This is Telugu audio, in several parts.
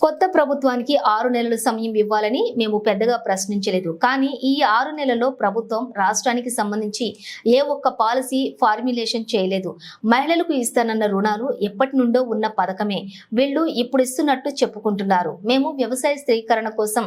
కొత్త ప్రభుత్వానికి ఆరు నెలల సమయం ఇవ్వాలని మేము పెద్దగా ప్రశ్నించలేదు. కానీ ఈ ఆరు నెలల్లో ప్రభుత్వం రాష్ట్రానికి సంబంధించి ఏ ఒక్క పాలసీ ఫార్ములేషన్ చేయలేదు. మహిళలకు ఇస్తానన్న రుణాలు ఎప్పటి నుండో ఉన్న పథకమే. వీళ్ళు ఇప్పుడు ఇస్తున్నట్టు చెప్పుకుంటున్నారు. మేము వ్యవసాయ స్థిరీకరణ కోసం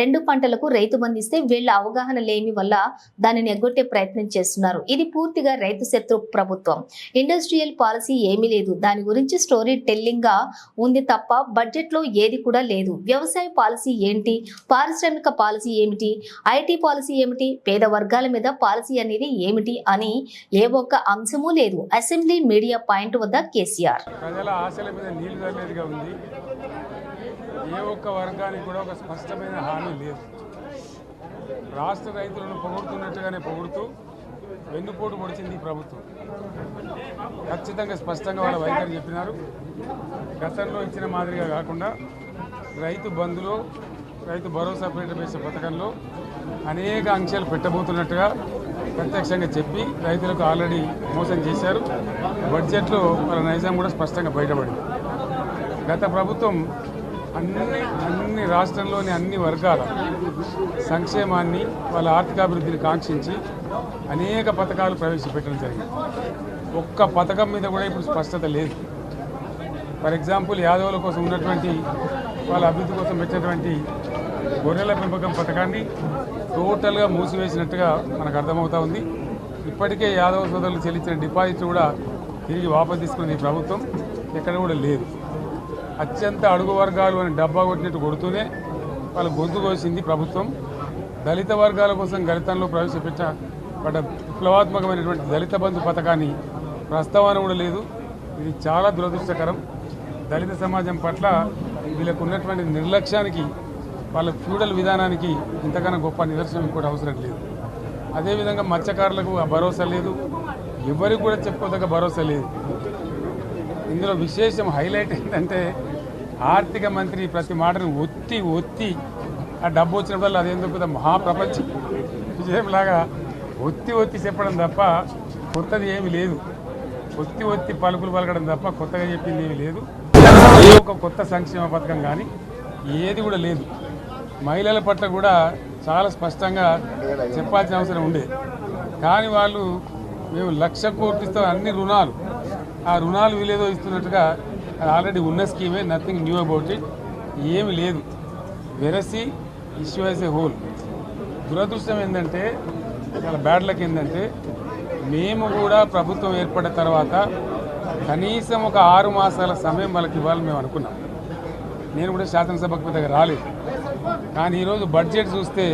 రెండు పంటలకు రైతు బంధిస్తే వీళ్ళ అవగాహన లేమి వల్ల దానిని ఎగ్గొట్టే ప్రయత్నం చేస్తున్నారు. ఇది పూర్తిగా రైతు శత్రు ప్రభుత్వం. ఇండస్ట్రియల్ పాలసీ ఏమీ లేదు. దాని గురించి స్టోరీ టెల్లింగ్గా ఉంది తప్ప బడ్జెట్లో ఏది కూడా లేదు. వ్యవసాయ పాలసీ ఏంటి? పారిశ్రామిక పాలసీ ఏమిటి? ఐటీ పాలసీ ఏమిటి? పేద వర్గాల మీద పాలసీ అనేది ఏమిటి అని ఏ ఒక్క అంశమూ లేదు. అసెంబ్లీ మీడియా పాయింట్ వద్ద కేసీఆర్. ప్రజల ఆశల మీద నీళ్ళు ఉంది. ఏ ఒక్క వర్గానికి కూడా ఒక స్పష్టమైన హామీ లేదు. రాష్ట్ర రైతులను పొగుడుతున్నట్టుగానే పొగుడుతూ వెన్నుపోటు పొడిచింది ఈ ప్రభుత్వం. ఖచ్చితంగా స్పష్టంగా వాళ్ళ వైఖరి చెప్పినారు. గతంలో ఇచ్చిన మాదిరిగా కాకుండా రైతు బంధులో రైతు భరోసా పేట పథకంలో అనేక అంశాలు పెట్టబోతున్నట్టుగా ప్రత్యక్షంగా చెప్పి రైతులకు ఆల్రెడీ మోసం చేశారు. బడ్జెట్లో వాళ్ళ నైజాం కూడా స్పష్టంగా బయటపడింది. గత ప్రభుత్వం అన్ని అన్ని రాష్ట్రంలోని అన్ని వర్గాల సంక్షేమాన్ని వాళ్ళ ఆర్థికాభివృద్ధిని కాంక్షించి అనేక పథకాలు ప్రవేశపెట్టడం జరిగింది. ఒక్క పథకం మీద కూడా ఇప్పుడు స్పష్టత లేదు. ఫర్ ఎగ్జాంపుల్ యాదవుల కోసం ఉన్నటువంటి వాళ్ళ అభివృద్ధి కోసం పెట్టినటువంటి గొర్రెల పెంపకం పథకాన్ని టోటల్గా మూసివేసినట్టుగా మనకు అర్థమవుతా ఉంది. ఇప్పటికే యాదవ సోదరులు చెల్లించిన డిపాజిట్ కూడా తిరిగి వాపసు తీసుకున్నది ప్రభుత్వం. ఎక్కడ కూడా లేదు. అత్యంత అడుగు వర్గాలు అని డబ్బా కొట్టినట్టు కొడుతూనే వాళ్ళ గొంతు కోసింది ప్రభుత్వం. దళిత వర్గాల కోసం గణితంలో ప్రవేశపెట్టబడ్డ విప్లవాత్మకమైనటువంటి దళిత బంధు పథకాన్ని ప్రస్తావన కూడా లేదు. ఇది చాలా దురదృష్టకరం. దళిత సమాజం పట్ల వీళ్ళకు ఉన్నటువంటి నిర్లక్ష్యానికి వాళ్ళ ఫ్యూడల్ విధానానికి ఇంతకన్నా గొప్ప నిదర్శనం కూడా అవసరం లేదు. అదేవిధంగా మత్స్యకారులకు ఆ భరోసా లేదు. ఎవరికి కూడా చెప్పుకోదగ్గ భరోసా లేదు. ఇందులో విశేషం హైలైట్ ఏంటంటే ఆర్థిక మంత్రి ప్రతి మాటను ఒత్తి ఒత్తి ఆ డబ్బు వచ్చినప్పుడు అదేందో పెద్ద మహాప్రపంచ. విజయంలాగా ఒత్తి ఒత్తి చెప్పడం తప్ప కొత్తది ఏమీ లేదు. ఒత్తి ఒత్తి పలుకులు పలకడం తప్ప కొత్తగా చెప్పింది ఏమీ లేదు. ఏ ఒక కొత్త సంక్షేమ పథకం కానీ ఏది కూడా లేదు. మహిళల పట్ల కూడా చాలా స్పష్టంగా చెప్పాల్సిన అవసరం ఉండేది కానీ వాళ్ళు మేము లక్ష కోట్లతో అన్ని రుణాలు. ఆ రుణాలు వీలేదో ఇస్తున్నట్టుగా అది ఆల్రెడీ ఉన్న స్కీమే నథింగ్ న్యూ అబౌట్ ఇట్ ఏమి లేదు. వెరసి ఇష్యూ యాజ్ ఏ హోల్. దురదృష్టం ఏంటంటే చాలా బ్యాడ్ లక్ ఏంటంటే మేము కూడా ప్రభుత్వం ఏర్పడిన తర్వాత కనీసం ఒక ఆరు మాసాల సమయం వాళ్ళకి ఇవ్వాలని మేము అనుకున్నాం. నేను కూడా శాసనసభకు దగ్గర రాలేదు. కానీ ఈరోజు బడ్జెట్ చూస్తే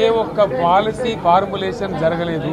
ఏ ఒక్క పాలసీ ఫార్ములేషన్ జరగలేదు.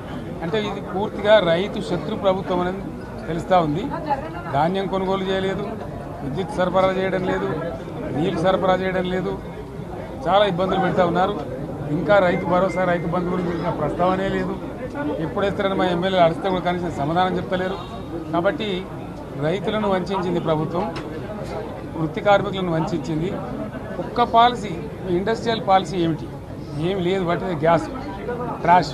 అంటే ఇది పూర్తిగా రైతు శత్రు ప్రభుత్వం అనేది తెలుస్తూ ఉంది. ధాన్యం కొనుగోలు చేయలేదు విద్యుత్ సరఫరా చేయడం లేదు నీళ్ళు సరఫరా చేయడం లేదు. చాలా ఇబ్బందులు పెడతా ఉన్నారు. ఇంకా రైతు భరోసా రైతు బంధు గురించి ఇంకా ప్రస్తావనే లేదు. ఎప్పుడు మా ఎమ్మెల్యేలు అడిస్తే కూడా కనీసం సమాధానం చెప్తలేరు. కాబట్టి రైతులను వంచింది ప్రభుత్వం వృత్తి కార్మికులను వంచింది ఒక్క పాలసీ ఇండస్ట్రియల్ పాలసీ ఏమిటి? ఏమి లేదు బట్టి గ్యాస్ ట్రాష్.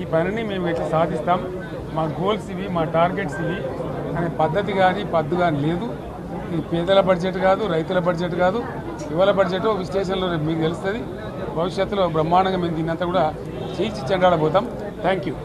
ఈ పనిని మేము ఎట్లా సాధిస్తాం. మా గోల్స్ ఇవి మా టార్గెట్స్ ఇవి. అనే పద్ధతి కానీ పద్దు కానీ లేదు. ఇది పేదల బడ్జెట్ కాదు రైతుల బడ్జెట్ కాదు. యువల బడ్జెట్ విశ్లేషణలో రేపు మీకు తెలుస్తుంది. భవిష్యత్తులో బ్రహ్మాండంగా మేము దీన్నంతా కూడా చీల్చి చెండాడబోతాం. Thank you